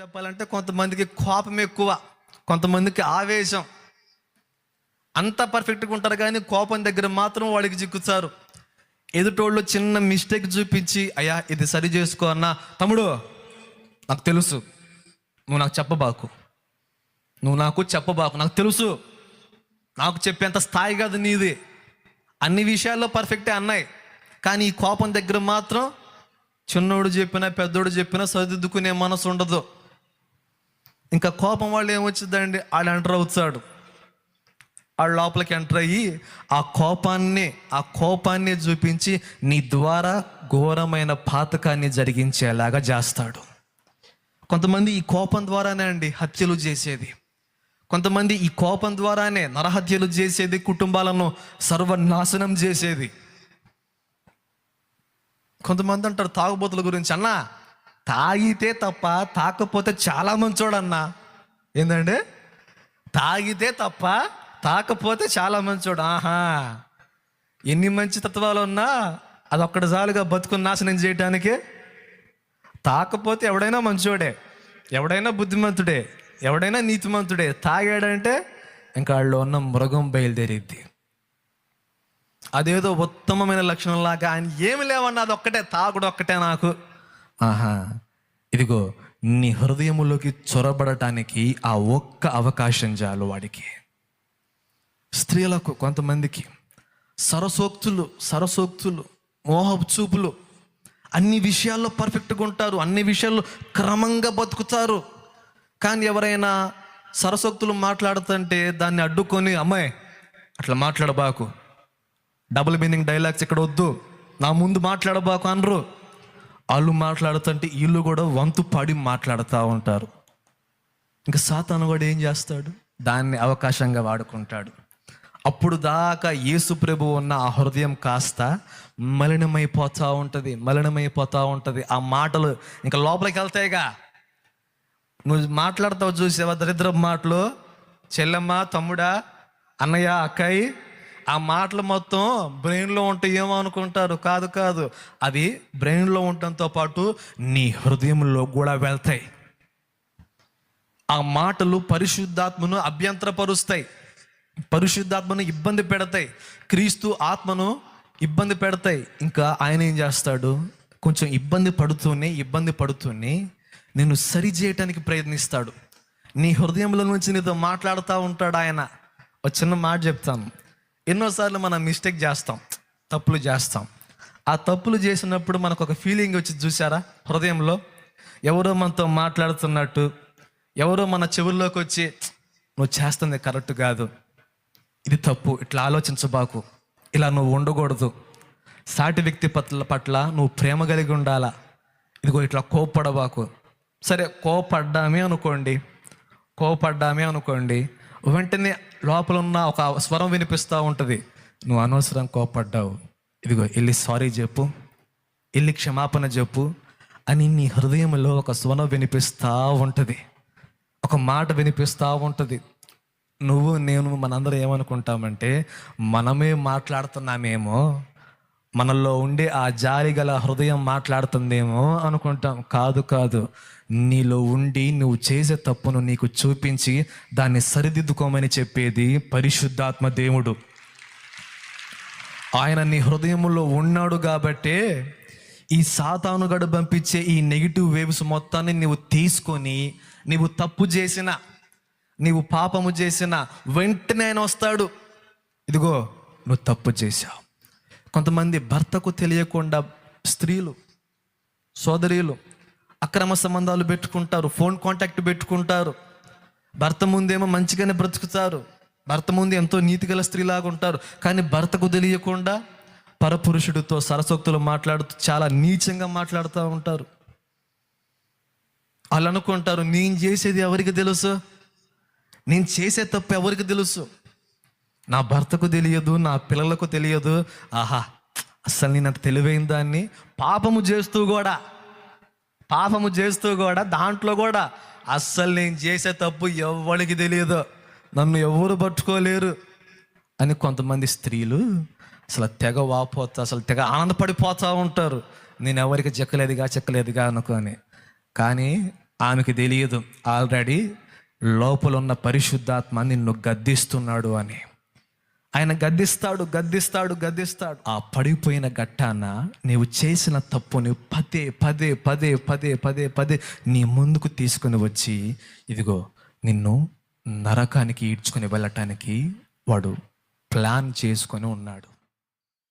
చెప్పాలంటే కొంతమందికి కోపం ఎక్కువ కొంతమందికి ఆవేశం. అంత పర్ఫెక్ట్గా ఉంటారు కానీ కోపం దగ్గర మాత్రం వాడికి చిక్కుతారు. ఎదుటోళ్ళు చిన్న మిస్టేక్ చూపించి అయ్యా ఇది సరి చేసుకో అన్నా. తమ్ముడు నాకు తెలుసు. నువ్వు నాకు చెప్పబాకు. నువ్వు నాకు చెప్పబాకు. నాకు తెలుసు. నాకు చెప్పేంత స్థాయి కాదు నీది. అన్ని విషయాల్లో పర్ఫెక్టే అన్నాయి కానీ ఈ కోపం దగ్గర మాత్రం చిన్నోడు చెప్పినా పెద్దోడు చెప్పినా సరిదిద్దుకునే మనసు ఉండదు. ఇంకా కోపం వాళ్ళు ఏమొచ్చిందండి వాళ్ళు ఎంటర్ అవుతాడు. వాళ్ళ లోపలికి ఎంటర్ అయ్యి ఆ కోపాన్ని ఆ కోపాన్ని చూపించి నీ ద్వారా ఘోరమైన పాతకాన్ని జరిగించేలాగా చేస్తాడు. కొంతమంది ఈ కోపం ద్వారానే అండి హత్యలు చేసేది. కొంతమంది ఈ కోపం ద్వారానే నరహత్యలు చేసేది కుటుంబాలను సర్వనాశనం చేసేది. కొంతమంది అంటారు తాగుబోతుల గురించి అన్నా తాగితే తప్ప తాకపోతే చాలా మంచోడన్నా. ఏంటండి తాగితే తప్ప తాకపోతే చాలా మంచోడు. ఆహా. ఎన్ని మంచి తత్వాలు ఉన్నా అది చాలుగా బతుకుని నాశనం చేయటానికి. తాకపోతే ఎవడైనా మంచోడే ఎవడైనా బుద్ధిమంతుడే ఎవడైనా నీతిమంతుడే. తాగాడంటే ఇంకా వాళ్ళు ఉన్న మృగం బయలుదేరిద్ది. అదేదో ఉత్తమమైన లక్షణంలాగా ఆయన ఏమి లేవన్నా అది ఒక్కటే తాగుడు ఒక్కటే నాకు. ఆహా. ఇదిగో నీ హృదయములోకి చొరబడటానికి ఆ ఒక్క అవకాశం చాలు వాడికి. స్త్రీలకు కొంతమందికి సరసోక్తులు సరసోక్తులు మోహపు చూపులు అన్ని విషయాల్లో పర్ఫెక్ట్గా ఉంటారు అన్ని విషయాల్లో క్రమంగా బతుకుతారు. కానీ ఎవరైనా సరసోక్తులు మాట్లాడుతుంటే దాన్ని అడ్డుకొని అమ్మాయి అట్లా మాట్లాడబాకు. డబుల్ మీనింగ్ డైలాగ్స్ ఇక్కడ వద్దు. నా ముందు మాట్లాడబాకు అనరు. వాళ్ళు మాట్లాడుతుంటే వీళ్ళు కూడా వంతు పడి మాట్లాడుతూ ఉంటారు. ఇంకా సాతాను కూడా ఏం చేస్తాడు? దాన్ని అవకాశంగా వాడుకుంటాడు. అప్పుడు దాకా యేసు ప్రభు ఉన్న ఆ హృదయం కాస్త మలినమైపోతూ ఉంటుంది మలినమైపోతూ ఉంటుంది. ఆ మాటలు ఇంకా లోపలికి వెళ్తాయిగా. నువ్వు మాట్లాడతావు చూసేవా? దరిద్ర మాటలు. చెల్లెమ్మ తమ్ముడా అన్నయ్య అక్కయ్య ఆ మాటలు మొత్తం బ్రెయిన్లో ఉంటే ఏమో అనుకుంటారు కాదు కాదు. అవి బ్రెయిన్లో ఉండటంతో పాటు నీ హృదయంలో కూడా వెళ్తాయి. ఆ మాటలు పరిశుద్ధాత్మను అభ్యంతరపరుస్తాయి. పరిశుద్ధాత్మను ఇబ్బంది పెడతాయి. క్రీస్తు ఆత్మను ఇబ్బంది పెడతాయి. ఇంకా ఆయన ఏం చేస్తాడు? కొంచెం ఇబ్బంది పడుతూనే ఇబ్బంది పడుతూనే నేను సరి చేయటానికి ప్రయత్నిస్తాడు. నీ హృదయంలో నుంచి నీతో మాట్లాడుతూ ఉంటాడు ఆయన. ఒక చిన్న మాట చెప్తాను. ఎన్నోసార్లు మనం మిస్టేక్ చేస్తాం తప్పులు చేస్తాం. ఆ తప్పులు చేసినప్పుడు మనకు ఒక ఫీలింగ్ వచ్చి చూసారా హృదయంలో ఎవరో మనతో మాట్లాడుతున్నట్టు ఎవరో మన చెవుల్లోకి వచ్చి నువ్వు చేస్తుంది కరెక్ట్ కాదు. ఇది తప్పు. ఇట్లా ఆలోచించబాకు ఇలా నువ్వు ఉండకూడదు. సాటి వ్యక్తి పట్ల పట్ల నువ్వు ప్రేమ కలిగి ఉండాలా? ఇదిగో ఇట్లా కోపడబాకు సరే కోపడ్డామే అనుకోండి. కోపడ్డామే అనుకోండి. వెంటనే లోపల ఉన్న ఒక స్వరం వినిపిస్తూ ఉంటుంది. నువ్వు అనవసరం కోపడ్డావు. ఇదిగో వెళ్ళి సారీ చెప్పు. వెళ్ళి క్షమాపణ చెప్పు. అని నీ హృదయంలో ఒక స్వరం వినిపిస్తూ ఉంటుంది. ఒక మాట వినిపిస్తూ ఉంటుంది. నువ్వు నేను మనందరం ఏమనుకుంటామంటే మనమే మాట్లాడుతున్నామేమో మనలో ఉండే ఆ జాలి గల హృదయం మాట్లాడుతుందేమో అనుకుంటాం. కాదు కాదు. నీలో ఉండి నువ్వు చేసే తప్పును నీకు చూపించి దాన్ని సరిదిద్దుకోమని చెప్పేది పరిశుద్ధాత్మ దేవుడు. ఆయన నీ హృదయంలో ఉన్నాడు కాబట్టే ఈ సాతానుగడు పంపించే ఈ నెగిటివ్ వేవ్స్ మొత్తాన్ని నువ్వు తీసుకొని నీవు తప్పు చేసిన నీవు పాపము చేసిన వెంటనే ఆయన వస్తాడు. ఇదిగో నువ్వు తప్పు చేశావు. కొంతమంది భర్తకు తెలియకుండా స్త్రీలు సోదరీలు అక్రమ సంబంధాలు పెట్టుకుంటారు ఫోన్ కాంటాక్ట్ పెట్టుకుంటారు. భర్త ముందేమో మంచిగానే బ్రతుకుతారు. భర్త ముందు ఎంతో నీతిగల స్త్రీలాగా ఉంటారు. కానీ భర్తకు తెలియకుండా పరపురుషుడితో సరసోక్తులు మాట్లాడుతూ చాలా నీచంగా మాట్లాడుతూ ఉంటారు. వాళ్ళు అనుకుంటారు నేను చేసేది ఎవరికి తెలుసు? నేను చేసే తప్పు ఎవరికి తెలుసు? నా భర్తకు తెలియదు నా పిల్లలకు తెలియదు. ఆహా అసలు నేను అంత తెలివైన దాన్ని పాపము చేస్తూ కూడా పాపము చేస్తూ కూడా దాంట్లో కూడా అస్సలు నేను చేసే తప్పు ఎవరికి తెలియదు. నన్ను ఎవరు పట్టుకోలేరు అని కొంతమంది స్త్రీలు అసలు తెగ వాపోతా అసలు తెగ ఆనందపడిపోతూ ఉంటారు. నేను ఎవరికి చెక్కలేదుగా చెక్కలేదుగా అనుకొని. కానీ ఆమెకి తెలియదు ఆల్రెడీ లోపల ఉన్న పరిశుద్ధాత్మ నిన్ను గద్దిస్తున్నాడు అని. ఆయన గద్దిస్తాడు గద్దిస్తాడు గద్దిస్తాడు. ఆ పడిపోయిన ఘట్టాన నీవు చేసిన తప్పుని పదే పదే పదే పదే పదే పదే నీ ముందుకు తీసుకుని వచ్చి ఇదిగో నిన్ను నరకానికి ఈడ్చుకొని వెళ్ళటానికి వాడు ప్లాన్ చేసుకొని ఉన్నాడు.